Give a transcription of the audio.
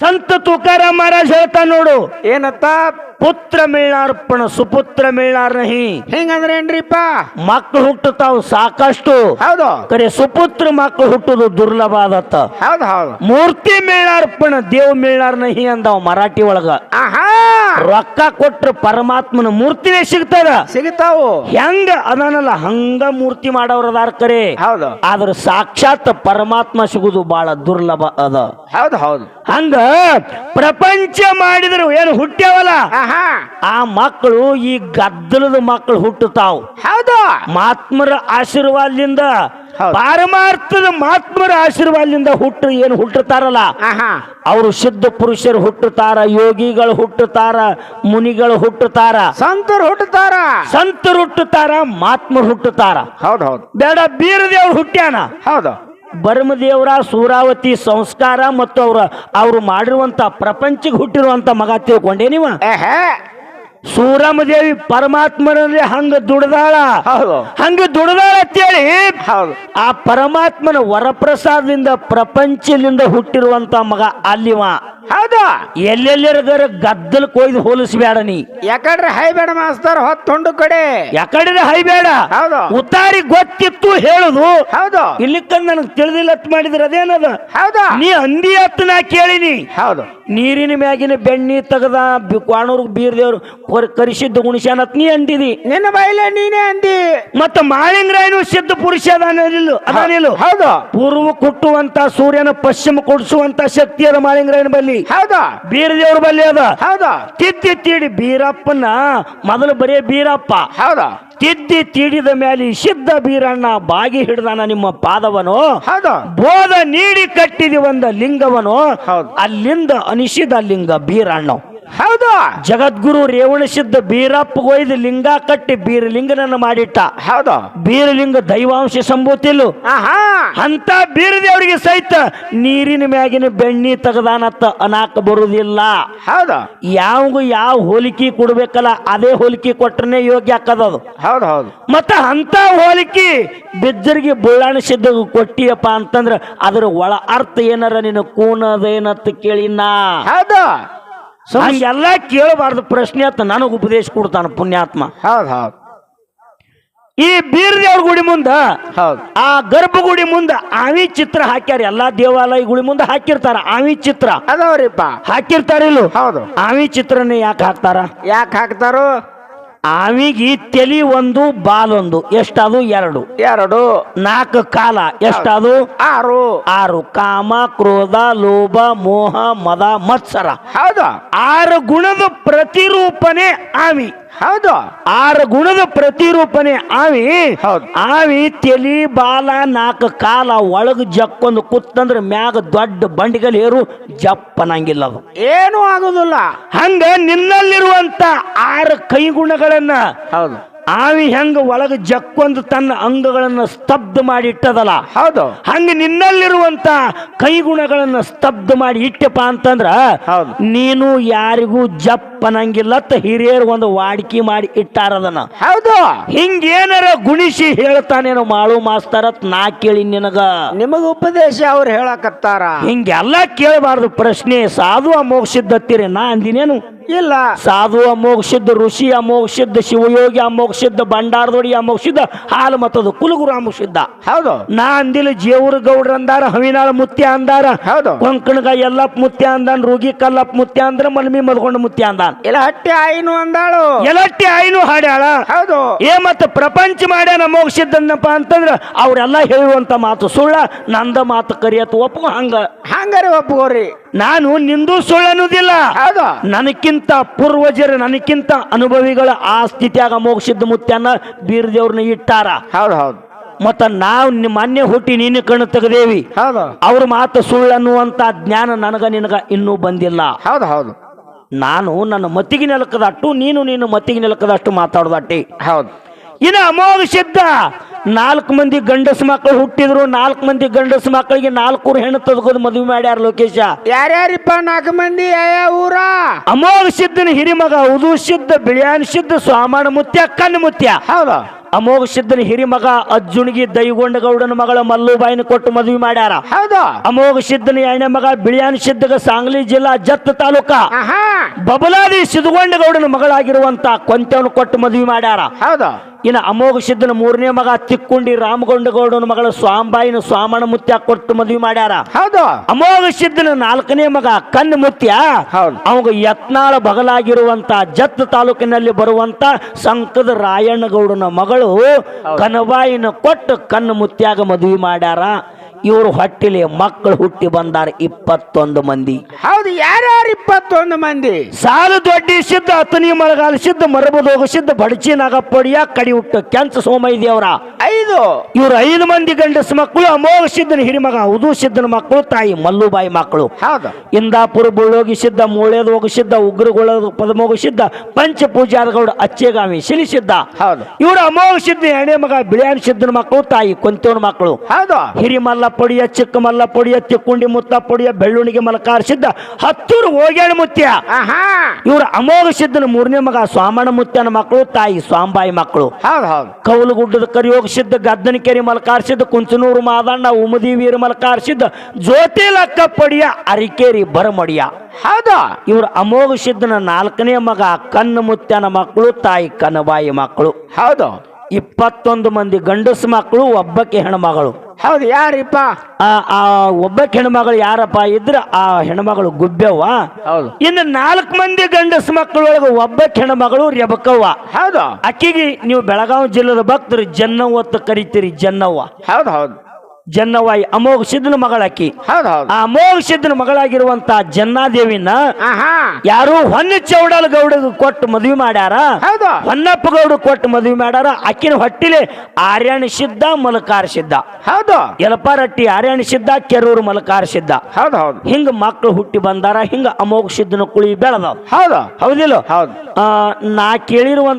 ಸಂತ ತುಕಾರ ಮಹಾರಾಜ್ ಹೇಳ್ತಾ ನೋಡು. ಏನತ್ತ? ಪುತ್ರ ಮಿಳ್ನಾರ್ಪಣ ಸುಪುತ್ರ ಮೇಳಾರ್ ನಹಿ. ಹಿಂಗಂದ್ರೆ ಏನ್ರಿಪ್ಪ? ಮಕ್ಕಳು ಹುಟ್ಟುತ್ತಾವ್ ಸಾಕಷ್ಟು. ಹೌದು. ಕರೆ ಸುಪುತ್ರ ಮಕ್ಕಳು ಹುಟ್ಟುದು ದುರ್ಲಭ ಆದತ್ತ. ಹೌದು ಹೌದು. ಮೂರ್ತಿ ಮೇಳಾರ್ಪಣ ದೇವ್ ಮೇಳಾರ್ ನಹಿ ಅಂದಾವ್ ಮರಾಠಿ ಒಳಗ. ಆಹಾ! ರೊಕ್ಕ ಕೊಟ್ರ ಪರಮಾತ್ಮನ ಮೂರ್ತಿನೇ ಸಿಗ್ತದ. ಸಿಗ್ತಾವು. ಹೆಂಗ ಅದನ್ನಲ್ಲ ಹಂಗ ಮೂರ್ತಿ ಮಾಡೋರು ಅದಾರ ಕರೆ ಹೌದು. ಆದ್ರ ಸಾಕ್ಷಾತ್ ಪರಮಾತ್ಮ ಸಿಗುದು ಬಹಳ ದುರ್ಲಭ ಅದ. ಹೌದು ಹೌದು. ಹಂಗ ಪ್ರಪಂಚ ಮಾಡಿದ್ರು ಏನು ಹುಟ್ಟ್ಯಾವಲ್ಲ? ಆ ಮಕ್ಕಳು ಈ ಗದ್ದಲದ ಮಕ್ಕಳು ಹುಟ್ಟುತ್ತಾವ್ ಹೌದು. ಮಾತ್ಮರ ಆಶೀರ್ವಾದದಿಂದ. ಪಾರಮಾರ್ಥದ ಮಹಾತ್ಮರ ಆಶೀರ್ವಾದದಿಂದ ಹುಟ್ಟು ಏನು ಹುಟ್ಟುತ್ತಾರಲ್ಲ ಅವರು ಸಿದ್ಧ ಪುರುಷರು ಹುಟ್ಟುತ್ತಾರ ಯೋಗಿಗಳು ಹುಟ್ಟುತ್ತಾರ ಮುನಿಗಳು ಹುಟ್ಟುತ್ತಾರ ಸಂತರು ಹುಟ್ಟುತ್ತಾರ. ಸಂತರು ಹುಟ್ಟುತ್ತಾರ ಮಾತ್ಮರು ಹುಟ್ಟುತ್ತಾರ. ಹೌದು ಹೌದು. ಬೇಡ ಬೀರದೇವ್ರು ಹುಟ್ಟ್ಯಾನ ಹೌದು. ಬರ್ಮದೇವರ ಸೂರಾವತಿ ಸಂಸ್ಕಾರ ಮತ್ತು ಅವರ ಅವ್ರು ಮಾಡಿರುವಂತ ಪ್ರಪಂಚಕ್ಕೆ ಹುಟ್ಟಿರುವಂತ ಮಗ ತಿಳ್ಕೊಂಡೇನಿವ ಸೂರಮದೇವಿ ಪರಮಾತ್ಮನಲ್ಲಿ ಹಂಗ ದುಡ್ದಾಳ? ಹೌದು. ಹಂಗ ದುಡ್ದಾಳ ಅಂತೇಳಿ ಹೌದು. ಆ ಪರಮಾತ್ಮನ ವರಪ್ರಸಾದದಿಂದ ಪ್ರಪಂಚದಿಂದ ಹುಟ್ಟಿರುವಂತ ಮಗ ಅಲ್ಲಿವ. ಹೌದು. ಎಲ್ಲೆಲ್ಲಿರದರ ಗದ್ದಲ್ ಕೊಯ್ದು ಹೋಲಿಸ್ಬೇಡ ನೀ. ಯಾಕಡ್ರೆ ಹೈ ಬೇಡ ಮಾಸ್ತರ್ ಹೊತ್ತೊಂಡು ಕಡೆ. ಯಾಕಡ್ರೆ ಹೈ ಬೇಡ ಹೌದು. ಉತ್ತಾರಿ ಗೊತ್ತಿತ್ತು ಹೇಳುದು. ಹೌದು. ಇಲ್ಲಿಕ್ಕ ನನಗೆ ತಿಳಿದಿಲ್ಲ ಮಾಡಿದ್ರ ಮಾಡಿದ್ರೆ ಅದೇನದ? ಹೌದಾ. ನೀ ಅಂದಿ ಅತ್ತ ನಾ ಕೇಳಿನಿ ಹೌದು. ನೀರಿನ ಮ್ಯಾಗಿನ ಬೆಣ್ಣಿ ತೆಗದ ಕ್ವಾಣೂರ್ಗ್ ಬೀರ್ದೇವ್ರು ಕೊರ್- ಕರಿಸಿದ್ದ ಗುಣಶಾನತ್ ನೀ ಅಂದಿದಿ. ನಿನ್ನ ಬಾಯಿಲೆ ನೀನೇ ಅಂದಿ. ಮತ್ತ ಮಾಳಿಂಗ್ರಾಯನು ಸಿದ್ಧ ಪುರುಷ ಅದಾನಿಲ್ಲ ಅದಾನಿಲ್ಲ ಹೌದು. ಪೂರ್ವ ಕುಟ್ಟುವಂತ ಸೂರ್ಯನ ಪಶ್ಚಿಮ ಕೊಡಿಸುವಂತ ಶಕ್ತಿ ಅದ ಮಾಳಿಂಗ್ರಾಯನ ಬಲ್ಲಿ. ಹೌದು? ಬೀರದೇವ್ರ ಬಲ್ಲಿ ಅದ. ಹೌದಾ? ತಿದ್ದಿ ತೀಡಿ ಬೀರಪ್ಪನ ಮೊದಲು ಬರೀ ಬೀರಪ್ಪ. ಹೌದಾ? ತಿದ್ದಿ ತೀಡಿದ ಮೇಲೆ ಸಿದ್ಧ ಬೀರಣ್ಣ ಬಾಗಿ ಹಿಡ್ದಾನ ನಿಮ್ಮ ಪಾದವನು. ಹೌದಾ? ಬೋಧ ನೀಡಿ ಕಟ್ಟಿದಿ ಒಂದ ಲಿಂಗವನು. ಹೌದು. ಅಲ್ಲಿಂದ ಅನಿಸಿದ ಲಿಂಗ ಬೀರಣ್ಣ ಹೌದು. ಜಗದ್ಗುರು ರೇವಣಸಿದ್ದ ಬೀರಪ್ಪ ಒಯ್ದು ಲಿಂಗ ಕಟ್ಟಿ ಬೀರಲಿಂಗನನ್ನ ಮಾಡಿಟ್ಟ. ಹೌದು. ಬೀರಲಿಂಗ ದೈವಾಂಶ ಸಂಭೂತಿಲು ಅಂತ ಬೀರದೇವರಿಗೆ ಸಹಿತ ನೀರಿನ ಮ್ಯಾಗಿನ ಬೆಣ್ಣಿ ತೆಗದಾನತ್ತ ಅನಾಕ ಬರುದಿಲ್ಲ. ಹೌದು. ಯಾವಗೂ ಯಾವ ಹೋಲಿಕೆ ಕೊಡ್ಬೇಕಲ್ಲ ಅದೇ ಹೋಲಿಕೆ ಕೊಟ್ರನೆ ಯೋಗ್ಯ ಹಾಕದದು ಹೌದು ಹೌದು. ಮತ್ತ ಅಂತ ಹೋಲಿಕೆ ಬಿದ್ದರಿಗೆ ಬುಳ್ಳಾಣಿಸಿದ್ದ ಕೊಟ್ಟಿಯಪ್ಪ ಅಂತಂದ್ರ ಅದರ ಒಳ ಅರ್ಥ ಏನಾರ ನಿನ್ನ ಕೂನದೇನತ್ತ ಕೇಳಿನ. ಹೌದು. ಹಂಗೆಲ್ಲ ಕೇಳಬಾರ್ದು ಪ್ರಶ್ನೆ ಅಂತ ನನಗೆ ಉಪದೇಶ ಕೊಡ್ತಾನ ಪುಣ್ಯಾತ್ಮ. ಹೌದು ಹೌದು. ಈ ಬೀರದೇವ್ರ ಗುಡಿ ಮುಂದ ಹೌದು. ಆ ಗರ್ಭಗುಡಿ ಮುಂದ ಆವಿ ಚಿತ್ರ ಹಾಕ್ಯಾರ. ಎಲ್ಲಾ ದೇವಾಲಯಗುಡಿ ಮುಂದ ಹಾಕಿರ್ತಾರ ಆವಿ ಚಿತ್ರ. ಅದಾವ್ರಿಪ್ಪ. ಹಾಕಿರ್ತಾರಿಲ್ಲ. ಹೌದು. ಆವಿ ಚಿತ್ರನ ಯಾಕೆ ಹಾಕ್ತಾರ? ಯಾಕೆ ಹಾಕ್ತಾರು? ಆವಿಗೆ ತಲಿ ಒಂದು ಬಾಲೊಂದು ಎಷ್ಟದು? ಎರಡು. ಎರಡು. ನಾಲ್ಕು ಕಾಲ ಎಷ್ಟದು? ಆರು. ಆರು. ಕಾಮ ಕ್ರೋಧ ಲೋಭ ಮೋಹ ಮದ ಮತ್ಸರ. ಹೌದಾ. ಆರು ಗುಣದ ಪ್ರತಿರೂಪನೆ ಆವಿ. ಹೌದು. ಆರು ಗುಣದ ಪ್ರತಿರೂಪನೆ ಆವಿ. ಹೌದು. ಆವಿ ತಲಿ ಬಾಲ ನಾಲ್ಕು ಕಾಲ ಒಳಗ ಜಕ್ಕೊಂದು ಕುತ್ತಂದ್ರ ಮ್ಯಾಗ ದೊಡ್ಡ ಬಂಡಿಗಲ್ ಏರು ಜಪ್ಪನಂಗಿಲ್ಲ ಅದು. ಏನೂ ಆಗೋದಿಲ್ಲ. ಹಂಗ ನಿನ್ನಲ್ಲಿರುವಂತ ಆರು ಕೈಗುಣಗಳನ್ನ ಹೌದು. ಆವಿ ಹೆಂಗ ಒಳಗೆ ಜಕ್ಕೊಂದು ತನ್ನ ಅಂಗಗಳನ್ನು ಸ್ತಬ್ಧ ಮಾಡಿ ಇಟ್ಟದಲ್ಲ? ಹೌದು. ಹಂಗ ನಿನ್ನಲ್ಲಿರುವಂತ ಕೈಗುಣಗಳನ್ನು ಸ್ತಬ್ಧ ಮಾಡಿ ಇಟ್ಟಪ್ಪ ಅಂತಂದ್ರ ಹೌದು. ನೀನು ಯಾರಿಗೂ ಜಪ್ಪನಂಗಿಲ್ಲ ಹಿರಿಯರು ಒಂದು ವಾಡಿಕೆ ಮಾಡಿ ಇಟ್ಟಾರದನ್ನ ಹೌದು. ಹಿಂಗೇನಾರ ಗುಣಿಸಿ ಹೇಳ್ತಾನೇನು ಮಾಳು ಮಾಸ್ತರತ್ ನಾ ಕೇಳಿ ನಿನಗ. ನಿಮಗ ಉಪದೇಶ ಅವ್ರು ಹೇಳಕತ್ತಾರ. ಹಿಂಗೆಲ್ಲ ಕೇಳಬಾರ್ದು ಪ್ರಶ್ನೆ ಸಾಧು ಮೋಕ್ಷಿದ್ದತ್ತಿರಿ ನಾ ಅಂದಿನೇನು? ಇಲ್ಲ. ಸಾಧು ಅಮೋಕ್ಷಿದ್ದ ಋಷಿ ಅಮೋಕ್ಷಿದ್ದ ಶಿವಯೋಗಿ ಅಮೋಕ್ಷಿದ್ದ ಭಂಡಾರದೊಡಿ ಅಮೋಕ್ಷಿದ್ದ ಹಾಲು ಮತ್ತದು ಕುಲಗುರು ಅಮೋಕ್ಷಿದ್ದ ಹೌದು. ನಾ ಅಂದಿಲ್ಲ ಜೇವರ ಗೌಡ್ರ ಅಂದಾರ ಹವಿನಾಳ ಮುತ್ಯ ಅಂದಾರ. ಹೌದು. ಕೊಂಕಣಗ ಎಲ್ಲಪ್ಪ ಮುತ್ಯ ಅಂದಾನ್ ರೋಗಿ ಕಲ್ಲಪ್ಪ ಮುತ್ಯ ಅಂದ್ರ ಮಲ್ಮಿ ಮಲ್ಕೊಂಡ ಮುತ್ಯ ಅಂದಾನ್. ಇಲ್ಲ ಹಟ್ಟಿ ಆಯಿನು ಅಂದಾಳು. ಎಲಟ್ಟಿ ಆಯ್ನು ಹಾಡ್ಯಾಳ. ಹೌದು. ಏ ಮತ್ತ ಪ್ರಪಂಚ ಮಾಡ್ಯಾನ ಮೋಕ್ಷಿದ್ದನ್ನಪ್ಪ ಅಂತಂದ್ರ ಅವ್ರೆಲ್ಲ ಹೇಳುವಂತ ಮಾತು ಸುಳ್ಳ ನಂದ ಮಾತು ಕರಿಯತ್ ಒಪ್ಪು ಹಂಗ. ಹಂಗಾರೆ ಒಪ್ಕೋರಿ? ನಾನು ನಿಂದು ಸುಳ್ಳು ಅನ್ನೋದಿಲ್ಲ ಹೌದು. ನನಕ್ಕಿಂತ ಪೂರ್ವಜರು ನನಕ್ಕಿಂತ ಅನುಭವಿಗಳ ಆ ಸ್ಥಿತಿಯಾಗ ಮೋಕ್ಷಿದ್ದ ಮುತ್ಯನ ಬೀರದೇವ್ರನ್ನ ಇಟ್ಟಾರ. ಹೌದು ಹೌದು. ಮತ್ತ ನಾವು ನಿಮ್ಮ ಮೊನ್ನೆ ಹುಟ್ಟಿ ನೀನು ಕಣ್ಣು ತೆಗದೇವಿ. ಹೌದು. ಅವ್ರ ಮಾತು ಸುಳ್ಳು ಅನ್ನುವಂತ ಜ್ಞಾನ ನನಗ ನಿನಗ ಇನ್ನೂ ಬಂದಿಲ್ಲ. ಹೌದು ಹೌದು. ನಾನು ನನ್ನ ಮತ್ತಿಗೆ ನೆಲಕದಷ್ಟು ನೀನು ನೀನು ಮತ್ತಿಗೆ ನೆಲಕದಷ್ಟು ಮಾತಾಡೋದಟ್ಟಿ. ಹೌದು. ಇನ್ನು ಅಮೋಘ ಸಿದ್ಧ ನಾಲ್ಕು ಮಂದಿ ಗಂಡಸ ಮಕ್ಕಳು ಹುಟ್ಟಿದ್ರು ನಾಲ್ಕು ಮಂದಿ ಗಂಡಸ ಮಕ್ಕಳಿಗೆ ನಾಲ್ಕು ಹೆಣ್ಣು ತದ್ಕೊಂಡು ಮದುವೆ ಮಾಡ್ಯಾರ ಲೋಕೇಶ. ಯಾರ್ಯಾರಿಪ್ಪ ನಾಲ್ಕು ಮಂದಿ ಯಾವ ಊರ? ಅಮೋಘ ಸಿದ್ಧನ ಹಿರಿಮಗ ಉದು ಸಿದ್ಧ ಬಿಳಿಯಾನ್ ಸಿದ್ಧ ಸ್ವಾಮಣ ಮುತ್ಯ ಕಣ್ಣು ಮುತ್ಯ. ಹೌದ. ಅಮೋಘ ಸಿದ್ಧನ ಹಿರಿಮಗ ಅಜ್ಜುಣಿಗೆ ದೈಗೊಂಡ ಗೌಡನ ಮಗಳ ಮಲ್ಲುಬಾಯಿನ ಕೊಟ್ಟು ಮದುವೆ ಮಾಡ್ಯಾರ. ಹೌದು. ಅಮೋಘ ಸಿದ್ಧನ ಎಣ್ಣೆ ಮಗ ಬಿಳಿಯಾನ್ ಸಿದ್ಧಗ ಸಾಂಗ್ಲಿ ಜಿಲ್ಲಾ ಜತ್ ತಾಲೂಕ. ಬಬಲಾದಿ ಸಿದ್ಧಗೊಂಡ ಗೌಡನ ಮಗಳಾಗಿರುವಂತ ಕೊಂತವನ್ನು ಕೊಟ್ಟು ಮದುವೆ ಮಾಡ್ಯಾರ. ಹೌದು. ಇನ್ನು ಅಮೋಘ ಸಿದ್ಧನ ಮೂರನೇ ಮಗ ತಿಕ್ಕೊಂಡಿ ರಾಮಗೊಂಡಗೌಡನ ಮಗಳ ಸ್ವಾಂಬಾಯಿನ ಸ್ವಾಮಣ ಮುತ್ಯ ಕೊಟ್ಟು ಮದುವೆ ಮಾಡ್ಯಾರ. ಹೌದು. ಅಮೋಘ ಸಿದ್ಧನ ನಾಲ್ಕನೇ ಮಗ ಕಣ್ಣು ಮುತ್ಯ. ಅವಾಗ ಯತ್ನಾಳ ಬಗಲಾಗಿರುವಂತ ಜತ್ ತಾಲೂಕಿನಲ್ಲಿ ಬರುವಂತ ಸಂಕದ ರಾಯಣ್ಣಗೌಡನ ಮಗಳು ಕನಬಾಯಿನ ಕೊಟ್ಟು ಕಣ್ಣು ಮುತ್ಯಾಗ ಮದುವೆ ಮಾಡ್ಯಾರ. ಇವರು ಹೊಟ್ಟಿಲಿ ಮಕ್ಕಳು ಹುಟ್ಟಿ ಬಂದಾರ ಇಪ್ಪತ್ತೊಂದು ಮಂದಿ. ಹೌದು ಯಾರ್ಯಾರು ಇಪ್ಪತ್ತೊಂದು ಮಂದಿ? ಸಾಲು ದೊಡ್ಡಿ ಸಿದ್ಧ ಅತನಿ ಮಳಗಾಲ ಸಿದ್ಧ ಮರಬದೋಗ ಸಿದ್ಧ ಬಡಚಿ ನಾಗಪ್ಪಡಿಯ ಕಡಿ ಹುಟ್ಟು ಕೆಂಚ ಸೋಮಯ್ಯ ದೇವರ ಐದು? ಇವ್ರು ಐದು ಮಂದಿ ಗಂಡಸ ಮಕ್ಕಳು ಅಮೋಘ ಸಿದ್ಧನ ಹಿರಿಮಗ ಉದು ಸಿದ್ಧನ ಮಕ್ಕಳು ತಾಯಿ ಮಲ್ಲುಬಾಯಿ ಮಕ್ಕಳು. ಹೌದು. ಇಂದಾಪುರ ಬುಳ್ಳೋಗಿ ಸಿದ್ಧ ಮೂಳೆದ ಹೋಗಿ ಸಿದ್ಧ ಉಗ್ರಗೊಳ ಪದಮೋಗ ಸಿದ್ಧ ಪಂಚಪೂಜಾರಗೌಡ ಅಚ್ಚೇಗಾಮಿ ಸಿಲಿಸಿದ್ದ ಹೌದು. ಇವರು ಅಮೋಘ ಸಿದ್ಧ ಎಣೆ ಮಗ ಬಿಳಿಯಾನ ಸಿದ್ಧನ ಮಕ್ಕಳು ತಾಯಿ ಕೊಂತೇವನ ಮಕ್ಕಳು. ಹೌದು. ಹಿರಿಮಲ್ಲ ಪೊಡಿಯ ಚಿಕ್ಕ ಮಲ್ಲ ಪೊಡಿಯ ತಿಕ್ಕುಂಡಿ ಮುತ್ತ ಪೊಡಿಯ ಬೆಳ್ಳುಣಿಗೆ ಮಲಕಾರಿಸಿದ್ದ ಹತ್ತೂರು ಹೋಗ್ಯಾಳ ಮುತ್ಯ. ಇವರು ಅಮೋಘ ಸಿದ್ಧನ ಮೂರನೇ ಮಗ ಸ್ವಾಮಣ ಮುತ್ಯನ ಮಕ್ಕಳು ತಾಯಿ ಸ್ವಾಂಬಾಯಿ ಮಕ್ಕಳು. ಕೌಲುಗುಡ್ಡದ ಕರಿಯೋಗ ಸಿದ್ಧ ಗದ್ದನಕೆರೆ ಮಲಕಾರಿಸಿದ್ದ ಕುಂಚನೂರು ಮಾದಣ್ಣ ಉಮದಿ ವೀರ ಮಲಕಾರಿಸಿದ್ದ ಜ್ಯೋತಿ ಲಕ್ಕ ಪಡಿಯ ಅರಿಕೇರಿ ಬರಮಡಿಯ. ಹೌದಾ. ಇವ್ರ ಅಮೋಘ ಸಿದ್ಧನ ನಾಲ್ಕನೇ ಮಗ ಕಣ್ಣು ಮುತ್ಯನ ಮಕ್ಕಳು ತಾಯಿ ಕನಬಾಯಿ ಮಕ್ಕಳು. ಹೌದು. ಇಪ್ಪತ್ತೊಂದು ಮಂದಿ ಗಂಡಸು ಮಕ್ಕಳು ಒಬ್ಬಕ್ಕೆ ಹೆಣ್ಮಗಳು. ಹೌದು ಯಾರಿಪ್ಪ? ಆ ಆ ಒಬ್ಬಕ್ಕೆ ಹೆಣ್ಮಗಳು ಯಾರಪ್ಪ ಇದ್ರ ಆ ಹೆಣ್ಮಗಳು ಗುಬ್ಬೆವ್ವ. ಹೌದು. ಇನ್ನು ನಾಲ್ಕು ಮಂದಿ ಗಂಡಸು ಮಕ್ಕಳೊಳಗೆ ಒಬ್ಬ ಹೆಣ್ಮಗಳು ರೆಬಕವ್ವ. ಹೌದು. ಅಕ್ಕಿಗೆ ನೀವು ಬೆಳಗಾವಿ ಜಿಲ್ಲೆದ ಭಕ್ತರು ಜನ್ನವ್ವ ಅಂತ ಕರಿತೀರಿ ಜನ್ನವ್ವ. ಹೌದು ಹೌದು. ಜನ್ನವ್ವ ಈ ಅಮೋಘ ಸಿದ್ಧನ ಮಗಳಾಕಿ ಹೌದು ಹೌದು. ಆ ಅಮೋಘ ಸಿದ್ಧನ ಮಗಳಾಗಿರುವಂತ ಜನ್ನಾದೇವಿನ ಯಾರು ಹೊನ್ನ ಚೌಡಲ್ ಗೌಡ ಕೊಟ್ಟು ಮದುವೆ ಮಾಡ್ಯಾರ? ಹೌದು. ಹೊನ್ನಪ್ಪ ಗೌಡ ಕೊಟ್ಟು ಮದುವೆ ಮಾಡ್ಯಾರ? ಅಕ್ಕಿನ ಹೊಟ್ಟಿಲೆ ಆರ್ಯಾಣ ಸಿದ್ಧ ಮಲಕಾರ ಸಿದ್ಧ. ಹೌದು. ಯಲಪಾರಟ್ಟಿ ಆರ್ಯಾಣ ಸಿದ್ಧ ಕೆರೂರು ಮಲಕಾರ ಸಿದ್ಧ. ಹೌದು ಹೌದು. ಹಿಂಗ ಮಕ್ಕಳು ಹುಟ್ಟಿ ಬಂದಾರ ಹಿಂಗ ಅಮೋಘ ಸಿದ್ಧನ ಕುಳಿ ಬೆಳೆದ ಹೌದು. ಹೌದಿಲ್ಲ? ಹೌದು. ನಾ ಕೇಳಿರುವಂತ